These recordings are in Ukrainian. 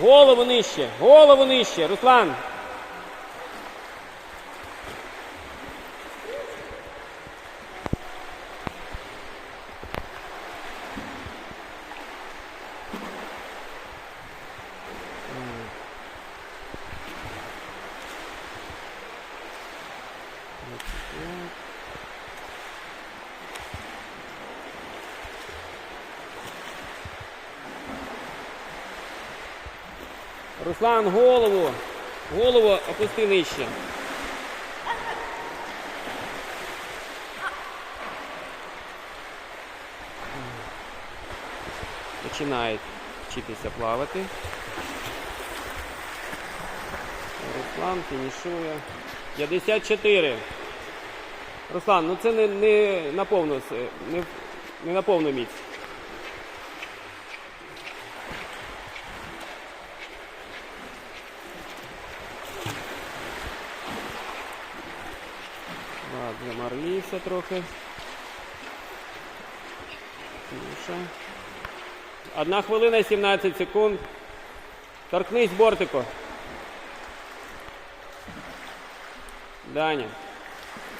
Голову нижче, голову нижче, Руслан. Руслан, голову. Голову опусти нижче. Починає вчитися плавати. Руслан фінішує. 54. Руслан, ну це не, не на повну, не, не на повну міць. Так, замарлився трохи. Одна хвилина 17 секунд. Торкнись бортику. Даня.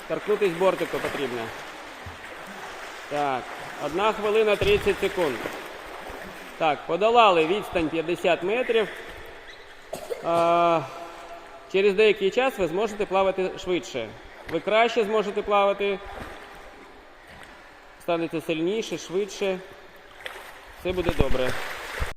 Торкнутись бортику потрібно. Так. Одна хвилина 30 секунд. Так, подолали відстань 50 метрів. А, через деякий час ви зможете плавати швидше. Ви краще зможете плавати, станете сильніше, швидше. Все буде добре.